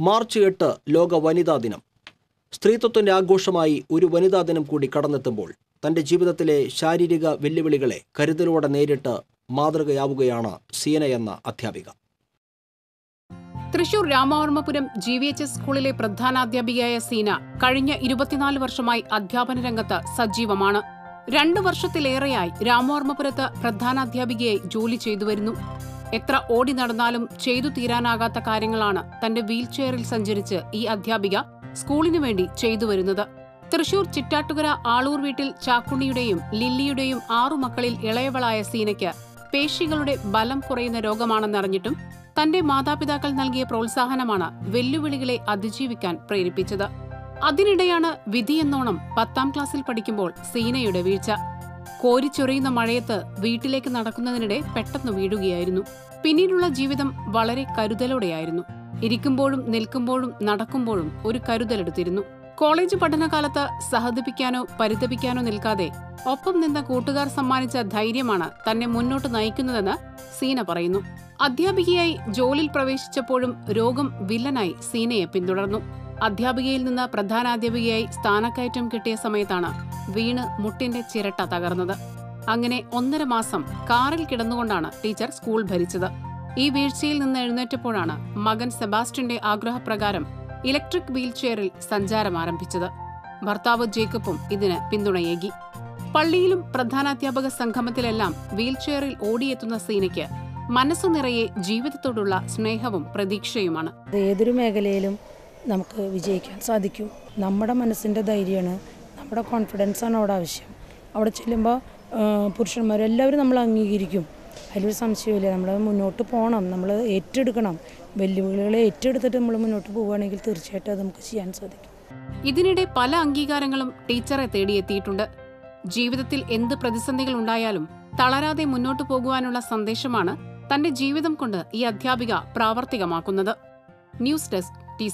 March എട്ട് ലോക വനിതാ ദിനം. സ്ത്രീത്വത്തിന്റെ ആഘോഷമായി ഒരു വനിതാ ദിനം കൂടി കടന്നെത്തുമ്പോൾ തന്റെ ജീവിതത്തിലെ ശാരീരിക വെല്ലുവിളികളെ കരുതലോടെ നേരിട്ട് മാതൃകയാവുകയാണ് സീന എന്ന അധ്യാപിക. Thrissur Ramavarmapuram G V H S സ്കൂളിലെ പ്രധാനാധ്യാപികയായ സീന കഴിഞ്ഞ ഇരുപത്തിനാല് വർഷമായി അധ്യാപന രംഗത്ത് സജീവമാണ്. രണ്ടു വർഷത്തിലേറെയായി രാമവർമ്മപുരത്ത് പ്രധാനാധ്യാപികയായി ജോലി ചെയ്തു വരുന്നു എത്ര ഓടി നടന്നാലും ചെയ്തു തീരാനാകാത്ത കാര്യങ്ങളാണ് തന്റെ വീൽചെയറിൽ സഞ്ചരിച്ച് ഈ അധ്യാപിക സ്കൂളിനു വേണ്ടി ചെയ്തു വരുന്നത്. തൃശൂർ ചിറ്റാട്ടുകര ആളൂർ വീട്ടിൽ ചാക്കുണ്ണിയുടെയും ലില്ലിയുടെയും ആറു മക്കളിൽ ഇളയവളായ സീനയ്ക്ക് പേശികളുടെ ബലം കുറയുന്ന രോഗമാണെന്നറിഞ്ഞിട്ടും തന്റെ മാതാപിതാക്കൾ നൽകിയ പ്രോത്സാഹനമാണ് വെല്ലുവിളികളെ അതിജീവിക്കാൻ പ്രേരിപ്പിച്ചത്. അതിനിടെയാണ് വിധിയെന്നോണം പത്താം ക്ലാസ്സിൽ പഠിക്കുമ്പോൾ സീനയുടെ വീഴ്ച. കോരിച്ചൊറിയുന്ന മഴയത്ത് വീട്ടിലേക്ക് നടക്കുന്നതിനിടെ പെട്ടെന്ന് വീഴുകയായിരുന്നു. പിന്നീടുള്ള ജീവിതം വളരെ കരുതലോടെയായിരുന്നു. ഇരിക്കുമ്പോഴും നിൽക്കുമ്പോഴും നടക്കുമ്പോഴും ഒരു കരുതലെടുത്തിരുന്നു. കോളേജ് പഠനകാലത്ത് സഹതപിക്കാനോ പരിതപിക്കാനോ നിൽക്കാതെ ഒപ്പം നിന്ന കൂട്ടുകാർ സമ്മാനിച്ച ധൈര്യമാണ് തന്നെ മുന്നോട്ട് നയിക്കുന്നതെന്ന് സീന പറയുന്നു. അധ്യാപികയായി ജോലിയിൽ പ്രവേശിച്ചപ്പോഴും രോഗം വില്ലനായി സീനയെ പിന്തുടർന്നു. അധ്യാപികയിൽ നിന്ന് പ്രധാനാധ്യാപികയായി സ്ഥാനക്കയറ്റം കിട്ടിയ സമയത്താണ് വീണ് മുട്ടിന്റെ ചിരട്ട തകർന്നത്. അങ്ങനെ ഒന്നര മാസം കാറിൽ കിടന്നുകൊണ്ടാണ് ടീച്ചർ സ്കൂൾ ഭരിച്ചത്. ഈ വീഴ്ചയിൽ നിന്ന് എഴുന്നേറ്റപ്പോഴാണ് മകൻ സെബാസ്റ്റ്യന്റെ ആഗ്രഹപ്രകാരം ഇലക്ട്രിക് വീൽചെയറിൽ സഞ്ചാരം ആരംഭിച്ചത്. ഭർത്താവ് ജേക്കബും ഇതിന് പിന്തുണയേകി. പള്ളിയിലും പ്രധാനാധ്യാപക സംഗമത്തിലെല്ലാം വീൽചെയറിൽ ഓടിയെത്തുന്ന സീനയ്ക്ക് മനസ്സു നിറയെ ജീവിതത്തോടുള്ള സ്നേഹവും പ്രതീക്ഷയുമാണ്. ഏതൊരു മേഖലയിലും നമുക്ക് വിജയിക്കാൻ സാധിക്കൂ. നമ്മുടെ മനസ്സിന്റെ ധൈര്യമാണ് നമ്മുടെ കോൺഫിഡൻസാണ് അവിടെ ആവശ്യം. അവിടെ ചെല്ലുമ്പോൾ പുരുഷന്മാരെല്ലാവരും നമ്മൾ അംഗീകരിക്കും. അതിലൊരു സംശയമില്ല നമ്മൾ മുന്നോട്ട് പോകണം നമ്മൾ ഏറ്റെടുക്കണം. വെല്ലുവിളികളെ ഏറ്റെടുത്തിട്ട് നമ്മൾ മുന്നോട്ട് പോവുകയാണെങ്കിൽ തീർച്ചയായിട്ടും അത് നമുക്ക് ചെയ്യാൻ സാധിക്കും. ഇതിനിടെ പല അംഗീകാരങ്ങളും ടീച്ചറെ തേടിയെത്തിയിട്ടുണ്ട്. ജീവിതത്തിൽ എന്ത് പ്രതിസന്ധികൾ ഉണ്ടായാലും തളരാതെ മുന്നോട്ട് പോകുവാനുള്ള സന്ദേശമാണ് തന്റെ ജീവിതം കൊണ്ട് ഈ അധ്യാപിക പ്രാവർത്തികമാക്കുന്നത്. News desk T